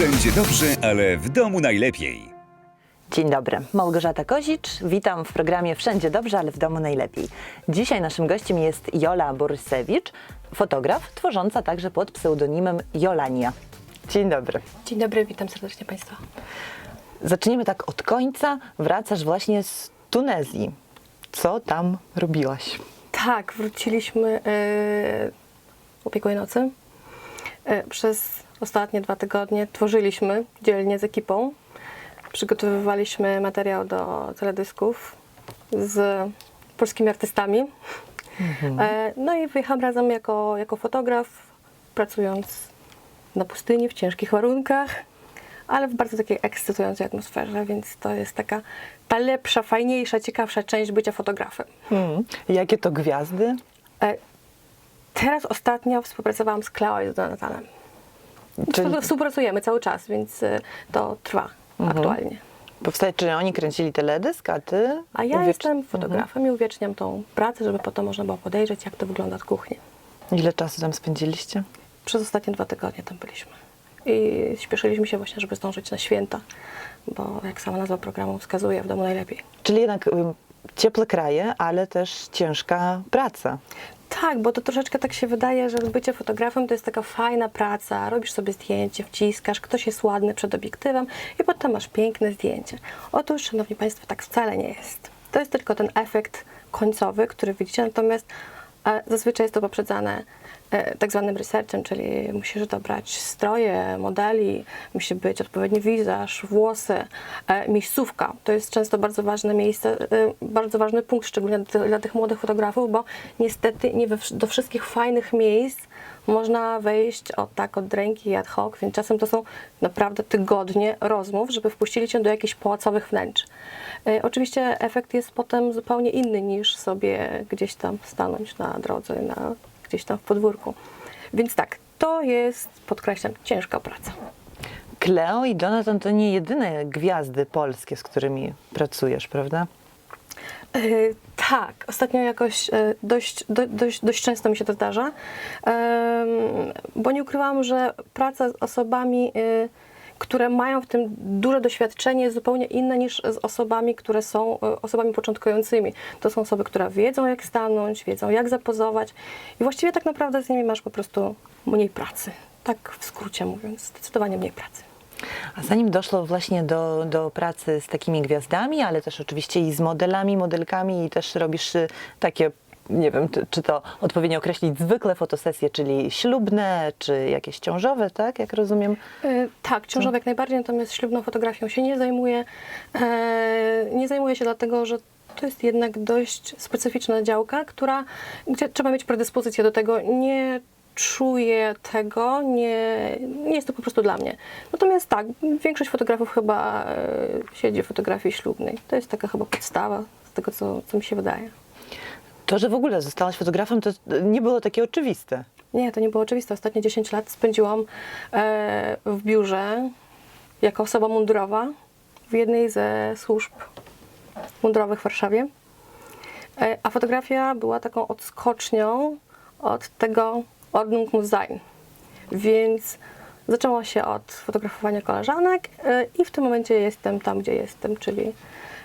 Wszędzie dobrze, ale w domu najlepiej. Dzień dobry, Małgorzata Kozicz. Witam w programie Wszędzie dobrze, ale w domu najlepiej. Dzisiaj naszym gościem jest Jola Borysewicz, fotograf, tworząca także pod pseudonimem Jolania. Dzień dobry. Dzień dobry, witam serdecznie Państwa. Zaczniemy tak od końca. Wracasz właśnie z Tunezji. Co tam robiłaś? Tak, wróciliśmy w ubiegłej nocy. E, przez ostatnie dwa tygodnie tworzyliśmy dzielnie z ekipą. Przygotowywaliśmy materiał do teledysków z polskimi artystami. E, no i wyjechałam razem jako, jako fotograf, pracując na pustyni, w ciężkich warunkach, ale w bardzo takiej ekscytującej atmosferze, więc to jest taka ta lepsza, fajniejsza, ciekawsza część bycia fotografem. Hmm. Jakie to gwiazdy? E, Teraz ostatnio współpracowałam z Cleo i z Donatanem. Czyli Współpracujemy cały czas, więc e, to trwa Mhm. aktualnie. powstaje, czy oni kręcili teledysk, a ty? A ja uwiecz- jestem fotografem i uwieczniam tą pracę, żeby potem można było podejrzeć, jak to wygląda od kuchni. Ile czasu tam spędziliście? Przez ostatnie dwa tygodnie tam byliśmy. I śpieszyliśmy się właśnie, żeby zdążyć na święta, bo jak sama nazwa programu wskazuje, w domu najlepiej. Czyli jednak ym, ciepłe kraje, ale też ciężka praca. Tak, bo to troszeczkę tak się wydaje, że bycie fotografem to jest taka fajna praca. Robisz sobie zdjęcie, wciskasz, ktoś jest ładny przed obiektywem i potem masz piękne zdjęcie. Otóż, szanowni państwo, tak wcale nie jest. To jest tylko ten efekt końcowy, który widzicie, natomiast e, zazwyczaj jest to poprzedzane e, tak zwanym researchem, czyli musisz dobrać stroje, modeli, musi być odpowiedni wizaż, włosy, e, miejscówka. To jest często bardzo ważne miejsce, e, bardzo ważny punkt, szczególnie dla, ty- dla tych młodych fotografów, bo niestety nie do wszystkich fajnych miejsc można wejść od tak od ręki ad hoc, więc czasem to są naprawdę tygodnie rozmów, żeby wpuścili cię do jakichś pałacowych wnętrz. E, oczywiście efekt jest potem zupełnie inny niż sobie gdzieś tam stanąć na drodze, na, gdzieś tam w podwórku. Więc tak, to jest, podkreślam, ciężka praca. Cleo i Jonathan to nie jedyne gwiazdy polskie, z którymi pracujesz, prawda? E, tak, ostatnio jakoś e, dość, do, dość, dość często mi się to zdarza, bo nie ukrywam, że praca z osobami, e, które mają w tym duże doświadczenie, jest zupełnie inna niż z osobami, które są osobami początkującymi. To są osoby, które wiedzą, jak stanąć, wiedzą, jak zapozować i właściwie tak naprawdę z nimi masz po prostu mniej pracy. Tak w skrócie mówiąc, zdecydowanie mniej pracy. A zanim doszło właśnie do, do pracy z takimi gwiazdami, ale też oczywiście i z modelami, modelkami i też robisz y, takie, nie wiem, czy, to odpowiednio określić, zwykle fotosesje, czyli ślubne, czy jakieś ciążowe, tak, jak rozumiem? E, Tak, ciążowe jak najbardziej, natomiast ślubną fotografią się nie zajmuję. E, Nie zajmuję się dlatego, że to jest jednak dość specyficzna działka, która, gdzie trzeba mieć predyspozycję do tego. Nie czuję tego, nie, nie jest to po prostu dla mnie. Natomiast tak, większość fotografów chyba e, siedzi w fotografii ślubnej. To jest taka chyba podstawa z tego, co, co mi się wydaje. To, że w ogóle zostałaś fotografem, to nie było takie oczywiste. Nie, to nie było oczywiste. Ostatnie 10 lat spędziłam e, w biurze jako osoba mundurowa w jednej ze służb mundurowych w Warszawie. E, a fotografia była taką odskocznią od tego Ordnung muss sein. Więc zaczęło się od fotografowania koleżanek e, i w tym momencie jestem tam, gdzie jestem, czyli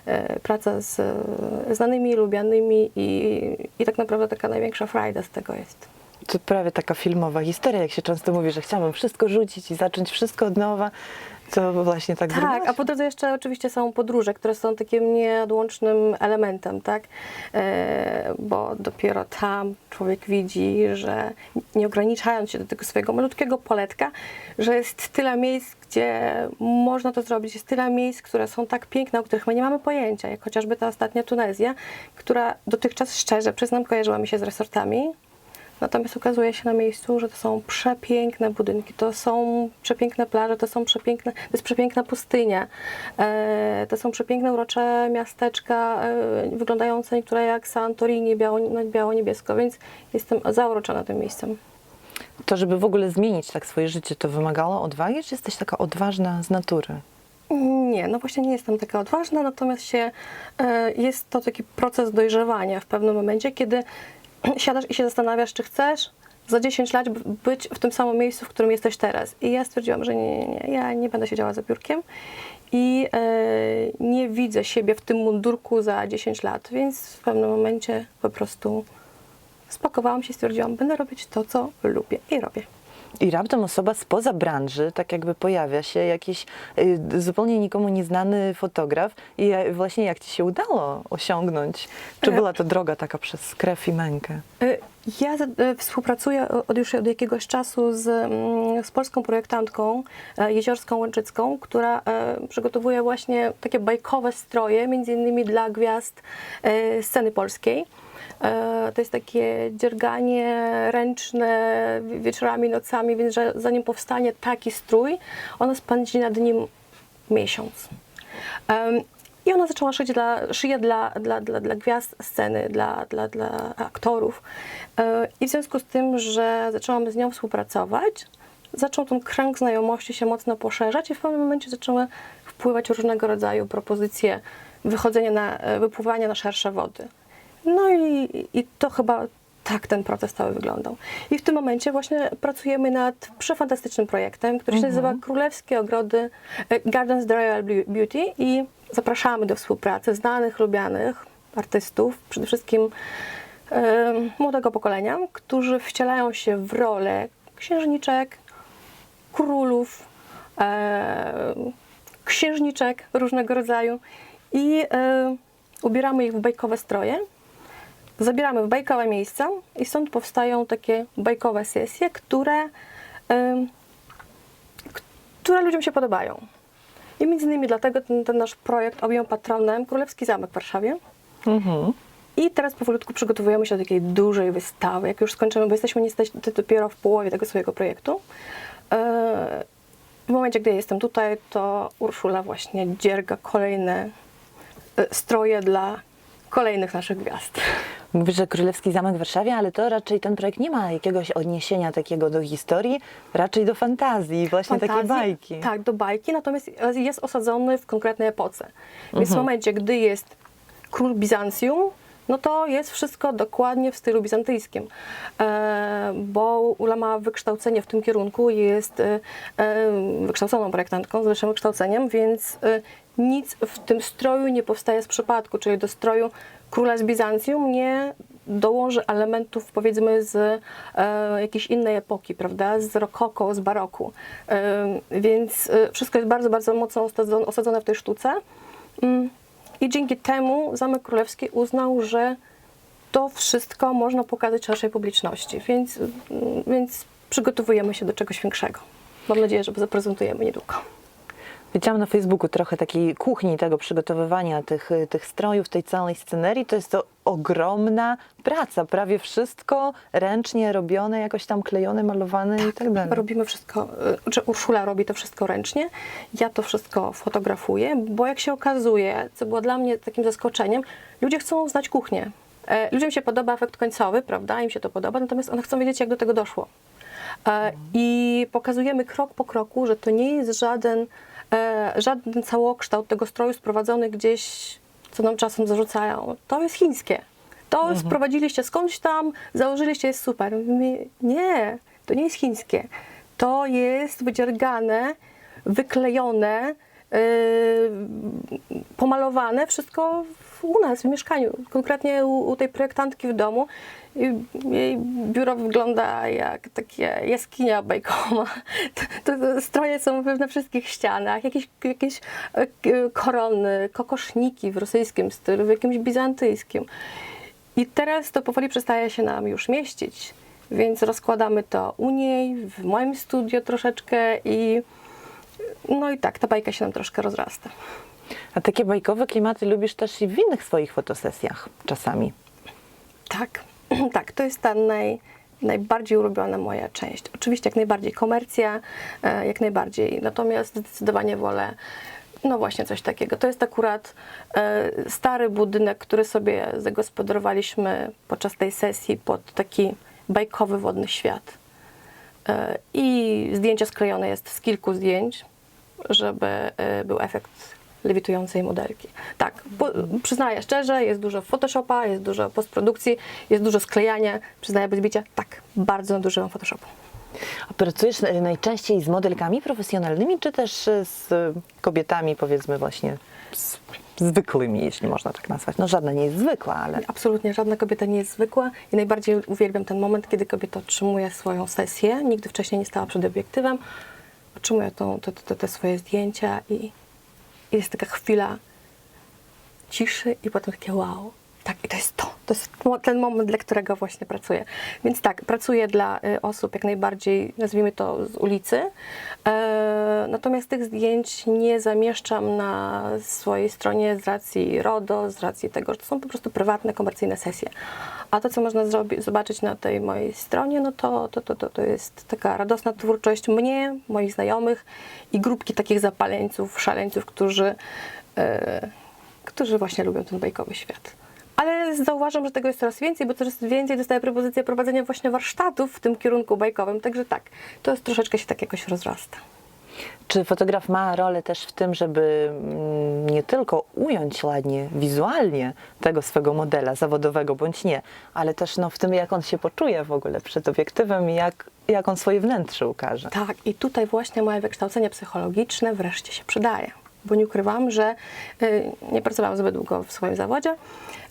e, praca z e, znanymi, lubianymi i, i tak naprawdę taka największa frajda z tego jest. To prawie taka filmowa historia, jak się często mówi, że chciałam wszystko rzucić i zacząć wszystko od nowa. To właśnie tak Tak, zrobiłaś? a po drodze jeszcze oczywiście są podróże, które są takim nieodłącznym elementem, tak? E, bo dopiero tam człowiek widzi, że nie ograniczając się do tego swojego malutkiego poletka, że jest tyle miejsc, gdzie można to zrobić, jest tyle miejsc, które są tak piękne, o których my nie mamy pojęcia, jak chociażby ta ostatnia Tunezja, która dotychczas szczerze, przyznam, kojarzyła mi się z resortami, Natomiast okazuje się na miejscu, że to są przepiękne budynki, to są przepiękne plaże, to są przepiękne, to jest przepiękna pustynia, e, to są przepiękne, urocze miasteczka, e, wyglądające niektóre jak Santorini, biało, biało-niebiesko, więc jestem zauroczona tym miejscem. To, żeby w ogóle zmienić tak swoje życie, to wymagało odwagi, czy jesteś taka odważna z natury? Nie, no właśnie nie jestem taka odważna, natomiast się, e, jest to taki proces dojrzewania w pewnym momencie, kiedy siadasz i się zastanawiasz, czy chcesz, za 10 lat być w tym samym miejscu, w którym jesteś teraz. I ja stwierdziłam, że nie, nie, nie, ja nie będę siedziała za biurkiem i e, nie widzę siebie w tym mundurku za 10 lat, więc w pewnym momencie po prostu spakowałam się i stwierdziłam, będę robić to, co lubię i robię. I raptem osoba spoza branży, tak jakby pojawia się jakiś y, zupełnie nikomu nieznany fotograf i właśnie jak ci się udało osiągnąć? Czy E, była to droga taka przez krew i mękę? Y, Ja y, współpracuję od już od jakiegoś czasu z, mm, z polską projektantką e, Jeziorską Łęczycką, która e, przygotowuje właśnie takie bajkowe stroje, między innymi dla gwiazd e, sceny polskiej. E, To jest takie dzierganie ręczne wi- wieczorami, nocami, więc że zanim powstanie taki strój, ona spędzi nad nim miesiąc. I ona zaczęła szyć dla, szyje dla, dla, dla, dla gwiazd sceny, dla, dla, dla aktorów. E, I w związku z tym, że zaczęłam z nią współpracować, zaczął ten kręg znajomości się mocno poszerzać i w pewnym momencie zaczęły wpływać różnego rodzaju propozycje wychodzenia na, e, wypływania na szersze wody. No i, i to chyba tak ten proces cały wyglądał. I w tym momencie właśnie pracujemy nad przefantastycznym projektem, który się nazywa Królewskie Ogrody e, Gardens Royal Beau- Beauty i zapraszamy do współpracy znanych, lubianych artystów, przede wszystkim e, młodego pokolenia, którzy wcielają się w rolę księżniczek, królów, e, księżniczek różnego rodzaju i ubieramy ich w bajkowe stroje, zabieramy w bajkowe miejsca i stąd powstają takie bajkowe sesje, które, które ludziom się podobają. I między innymi dlatego ten, ten nasz projekt objął patronem Królewski Zamek w Warszawie. Mhm. I teraz powolutku przygotowujemy się do takiej dużej wystawy. Jak już skończymy, bo jesteśmy niestety dopiero w połowie tego swojego projektu. E, W momencie, gdy jestem tutaj, to Urszula właśnie dzierga kolejne e, stroje dla kolejnych naszych gwiazd. Mówisz, że Królewski Zamek w Warszawie, ale to raczej ten projekt nie ma jakiegoś odniesienia takiego do historii, raczej do fantazji, właśnie takiej Fantazji, bajki. Tak, do bajki, natomiast jest osadzony w konkretnej epoce. Więc w momencie, gdy jest król Bizancjum, no to jest wszystko dokładnie w stylu bizantyjskim, e, bo Ula ma wykształcenie w tym kierunku, jest e, e, wykształconą projektantką z wyższym wykształceniem, więc nic w tym stroju nie powstaje z przypadku, czyli do stroju króla z Bizancjum nie dołoży elementów powiedzmy z e, jakiejś innej epoki, prawda, z rokoko, z baroku. E, więc e, wszystko jest bardzo, bardzo mocno osadzone, w tej sztuce. Mm, I dzięki temu Zamek Królewski uznał, że to wszystko można pokazać szerszej publiczności, więc, mm, więc przygotowujemy się do czegoś większego. Mam nadzieję, że zaprezentujemy niedługo. Widziałam na Facebooku trochę takiej kuchni tego przygotowywania tych, tych strojów, tej całej scenerii. To jest to ogromna praca, prawie wszystko ręcznie robione, jakoś tam klejone, malowane i tak dalej. Robimy wszystko, y, czy Urszula robi to wszystko ręcznie, ja to wszystko fotografuję, bo jak się okazuje, co było dla mnie takim zaskoczeniem, ludzie chcą znać kuchnię. E, Ludziom się podoba efekt końcowy, prawda, im się to podoba, natomiast one chcą wiedzieć, jak do tego doszło. E, I pokazujemy krok po kroku, że to nie jest żaden, żaden całokształt tego stroju sprowadzony gdzieś, co nam czasem zarzucają. To jest chińskie. To sprowadziliście skądś tam, założyliście, jest super. Nie, to nie jest chińskie. To jest wydziergane, wyklejone, yy, pomalowane, wszystko w- u nas, w mieszkaniu. Konkretnie u, u tej projektantki w domu. Jej biuro wygląda jak takie jaskinia bajkowa. To, to stroje są na wszystkich ścianach, jakieś, jakieś e, korony, kokoszniki w rosyjskim stylu, w jakimś bizantyjskim. I teraz to powoli przestaje się nam już mieścić, więc rozkładamy to u niej, w moim studio troszeczkę i no i tak, ta bajka się nam troszkę rozrasta. A takie bajkowe klimaty lubisz też i w innych swoich fotosesjach czasami. Tak, tak, to jest ta naj, najbardziej ulubiona moja część. Oczywiście jak najbardziej komercja, e, jak najbardziej, natomiast zdecydowanie wolę no właśnie coś takiego. To jest akurat e, stary budynek, który sobie zagospodarowaliśmy podczas tej sesji pod taki bajkowy wodny świat. E, I zdjęcie sklejone jest z kilku zdjęć, żeby był efekt lewitującej modelki. Tak, po, przyznaję szczerze, jest dużo Photoshopa, jest dużo postprodukcji, jest dużo sklejania, przyznaję bez bicia, tak, bardzo nadużywam Photoshopu. A pracujesz najczęściej z modelkami profesjonalnymi, czy też e, z kobietami, powiedzmy właśnie z, zwykłymi, jeśli można tak nazwać? No żadna nie jest zwykła, ale Absolutnie żadna kobieta nie jest zwykła i najbardziej uwielbiam ten moment, kiedy kobieta otrzymuje swoją sesję. Nigdy wcześniej nie stała przed obiektywem, otrzymuje tą, te, te, te swoje zdjęcia i jest taka chwila ciszy i potem takie wow. Tak, i to jest to. To jest ten moment, dla którego właśnie pracuję. Więc tak, pracuję dla y, osób jak najbardziej, nazwijmy to z ulicy. E, natomiast tych zdjęć nie zamieszczam na swojej stronie z racji RODO, z racji tego, że to są po prostu prywatne, komercyjne sesje. A to, co można zobaczyć na tej mojej stronie, no to, to, to, to, to jest taka radosna twórczość mnie, moich znajomych i grupki takich zapaleńców, szaleńców, którzy, e, którzy właśnie lubią ten bajkowy świat. Ale zauważam, że tego jest coraz więcej, bo coraz więcej dostaję propozycję prowadzenia właśnie warsztatów w tym kierunku bajkowym. Także tak, to jest troszeczkę się tak jakoś rozrasta. czy fotograf ma rolę też w tym, żeby mm, nie tylko ująć ładnie, wizualnie tego swego modela zawodowego bądź nie, ale też no, w tym, jak on się poczuje w ogóle przed obiektywem i jak, jak on swoje wnętrze ukaże? Tak, i tutaj właśnie moje wykształcenie psychologiczne wreszcie się przydaje. Bo nie ukrywam, że y, nie pracowałam zbyt długo w swoim zawodzie.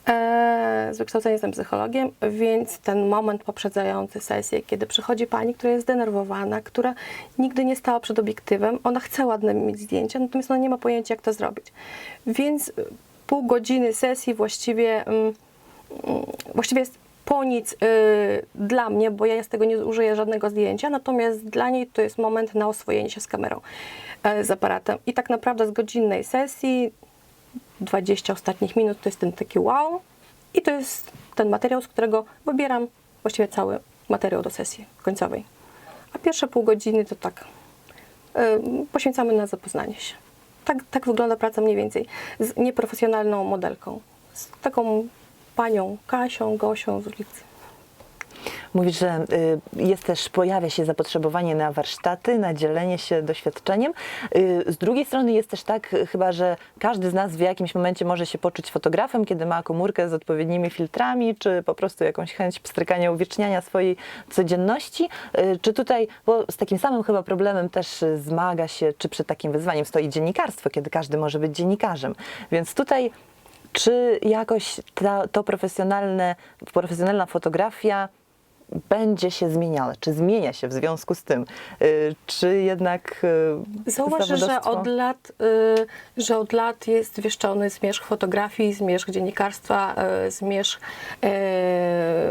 E, z wykształcenia jestem psychologiem, więc ten moment poprzedzający sesję, kiedy przychodzi pani, która jest zdenerwowana, która nigdy nie stała przed obiektywem, ona chce ładne mieć zdjęcia, natomiast ona nie ma pojęcia, jak to zrobić. Więc pół godziny sesji właściwie mm, mm, właściwie jest po nic y, dla mnie, bo ja z tego nie użyję żadnego zdjęcia, natomiast dla niej to jest moment na oswojenie się z kamerą, y, z aparatem. I tak naprawdę z godzinnej sesji, 20 ostatnich minut to jest ten taki wow i to jest ten materiał, z którego wybieram właściwie cały materiał do sesji końcowej. A pierwsze pół godziny to tak y, poświęcamy na zapoznanie się. Tak, tak wygląda praca mniej więcej z nieprofesjonalną modelką. Z taką panią Kasią, Gosią z ulicy. Mówisz, że y, jest też, pojawia się zapotrzebowanie na warsztaty, na dzielenie się doświadczeniem. Y, Z drugiej strony jest też tak y, chyba, że każdy z nas w jakimś momencie może się poczuć fotografem, kiedy ma komórkę z odpowiednimi filtrami, czy po prostu jakąś chęć pstrykania, uwieczniania swojej codzienności. Czy tutaj, bo z takim samym chyba problemem też zmaga się, czy przed takim wyzwaniem stoi dziennikarstwo, kiedy każdy może być dziennikarzem. Więc tutaj czy jakoś ta, to profesjonalne, profesjonalna fotografia będzie się zmieniała? Czy zmienia się w związku z tym? Y, Czy jednak y, Zauważ, że zawodowstwo- od lat, y, że od lat jest wieszczony zmierzch fotografii, zmierzch dziennikarstwa, zmierzch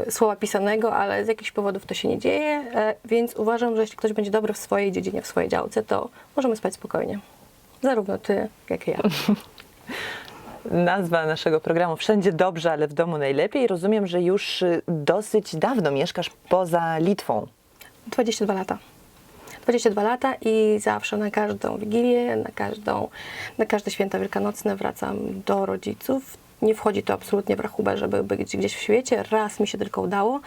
słowa pisanego, ale z jakichś powodów to się nie dzieje, więc uważam, że jeśli ktoś będzie dobry w swojej dziedzinie, w swojej działce, to możemy spać spokojnie. Zarówno ty, jak i ja. Nazwa naszego programu Wszędzie dobrze, ale w domu najlepiej. Rozumiem, że już y, dosyć dawno mieszkasz poza Litwą. 22 lata. 22 lata i zawsze na każdą Wigilię, na, każdą, na każde święta wielkanocne wracam do rodziców. Nie wchodzi to absolutnie w rachubę, żeby być gdzieś w świecie. Raz mi się tylko udało.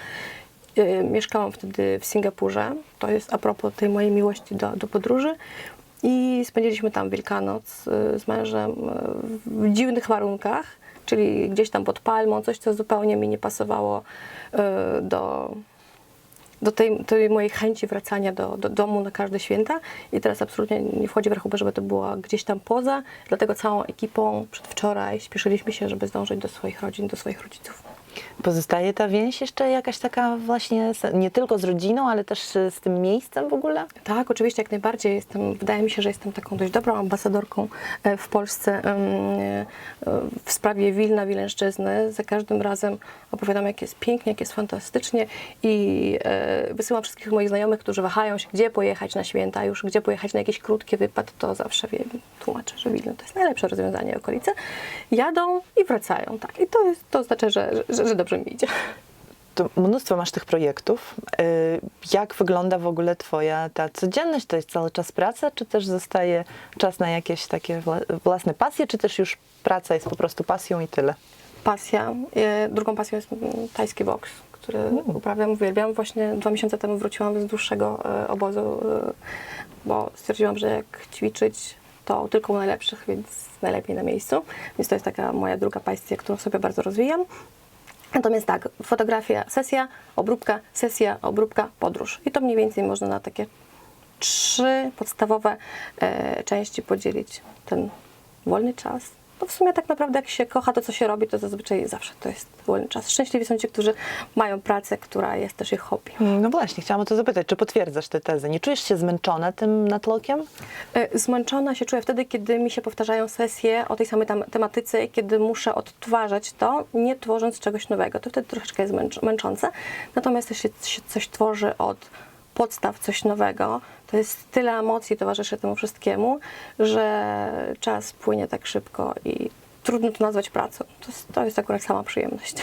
Yy, Mieszkałam wtedy w Singapurze. To jest a propos tej mojej miłości do, do podróży. I spędziliśmy tam Wielkanoc yy, z mężem yy, w dziwnych warunkach, czyli gdzieś tam pod palmą, coś, co zupełnie mi nie pasowało yy, do, do tej, tej mojej chęci wracania do, do domu na każde święta i teraz absolutnie nie wchodzi w rachubę, żeby to było gdzieś tam poza, dlatego całą ekipą przedwczoraj śpieszyliśmy się, żeby zdążyć do swoich rodzin, do swoich rodziców. Pozostaje ta więź jeszcze jakaś taka właśnie nie tylko z rodziną, ale też z tym miejscem w ogóle? Tak, oczywiście jak najbardziej jestem, wydaje mi się, że jestem taką dość dobrą ambasadorką e, w Polsce e, w sprawie Wilna, Wileńszczyzny. Za każdym razem opowiadam, jak jest pięknie, jak jest fantastycznie i e, wysyłam wszystkich moich znajomych, którzy wahają się, gdzie pojechać na święta, już gdzie pojechać na jakiś krótki wypad, to zawsze wiem, tłumaczę, że Wilno to jest najlepsze rozwiązanie okolice. Jadą i wracają, tak. I to, jest, to znaczy, że, że, że dobrze mi idzie. To mnóstwo masz tych projektów. Y, Jak wygląda w ogóle Twoja ta codzienność? To jest cały czas praca, czy też zostaje czas na jakieś takie własne pasje, czy też już praca jest po prostu pasją i tyle? pasja. E, Drugą pasją jest mm, tajski boks, który uprawiam, uwielbiam. Właśnie dwa miesiące temu wróciłam z dłuższego e, obozu, bo stwierdziłam, że jak ćwiczyć to tylko u najlepszych, więc najlepiej na miejscu. Więc to jest taka moja druga pasja, którą sobie bardzo rozwijam. Natomiast tak, fotografia, sesja, obróbka, sesja, obróbka, podróż. I to mniej więcej można na takie trzy podstawowe e, części podzielić ten wolny czas. To w sumie tak naprawdę jak się kocha to, co się robi, to zazwyczaj zawsze to jest wolny czas. Szczęśliwi są ci, którzy mają pracę, która jest też ich hobby. No właśnie, chciałam o to zapytać, czy potwierdzasz tę tezę? Nie czujesz się zmęczona tym natlokiem? E, Zmęczona się czuję wtedy, kiedy mi się powtarzają sesje o tej samej tam tematyce i kiedy muszę odtwarzać to, nie tworząc czegoś nowego. To wtedy troszeczkę jest męcz- męczące. Natomiast jeśli się coś tworzy od podstaw, coś nowego, to jest tyle emocji towarzyszy temu wszystkiemu, że czas płynie tak szybko i trudno to nazwać pracą. To jest, to jest akurat sama przyjemność.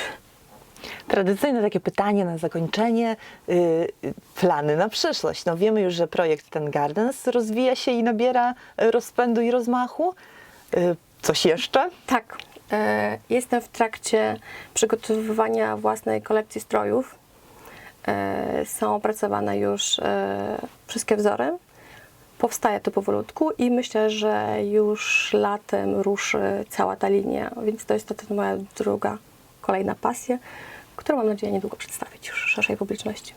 Tradycyjne takie pytanie na zakończenie. Yy, yy, plany na przyszłość. No wiemy już, że projekt Ten Gardens rozwija się i nabiera y, rozpędu i rozmachu. Yy, coś jeszcze? Tak. Jestem w trakcie przygotowywania własnej kolekcji strojów. E, Są opracowane już e, wszystkie wzory. Powstaje to powolutku i myślę, że już latem ruszy cała ta linia, więc to jest to, moja druga, kolejna pasja, którą mam nadzieję niedługo przedstawić już szerszej publiczności.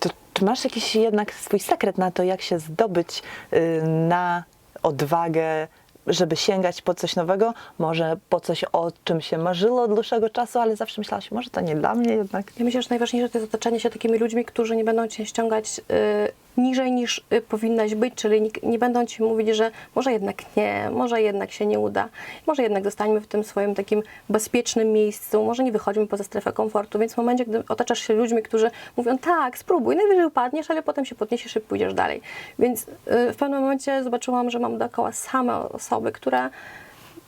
To, czy masz jakiś jednak swój sekret na to, jak się zdobyć y, na odwagę, żeby sięgać po coś nowego? Może po coś, o czym się marzyło od dłuższego czasu, ale zawsze myślałaś, może to nie dla mnie jednak. Ja myślę, że najważniejsze to jest otoczenie się takimi ludźmi, którzy nie będą cię ściągać y, niżej niż y, powinnaś być, czyli nie, będą ci mówić, że może jednak nie, może jednak się nie uda, może jednak zostańmy w tym swoim takim bezpiecznym miejscu, może nie wychodźmy poza strefę komfortu, więc w momencie, gdy otaczasz się ludźmi, którzy mówią tak, spróbuj, najwyżej upadniesz, ale potem się podniesiesz i pójdziesz dalej. Więc y, w pewnym momencie zobaczyłam, że mam dookoła same osoby, które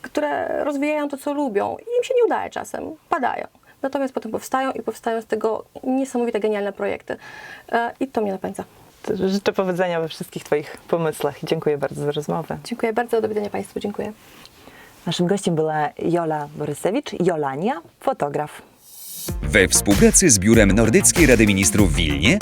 które rozwijają to, co lubią i im się nie udaje czasem, padają. Natomiast potem powstają i powstają z tego niesamowite, genialne projekty. E, I to mnie napędza. Życzę powodzenia we wszystkich Twoich pomysłach i dziękuję bardzo za rozmowę. Dziękuję bardzo, do widzenia Państwu, dziękuję. Naszym gościem była Jola Borysewicz, Jolania, fotograf. We współpracy z Biurem Nordyckiej Rady Ministrów w Wilnie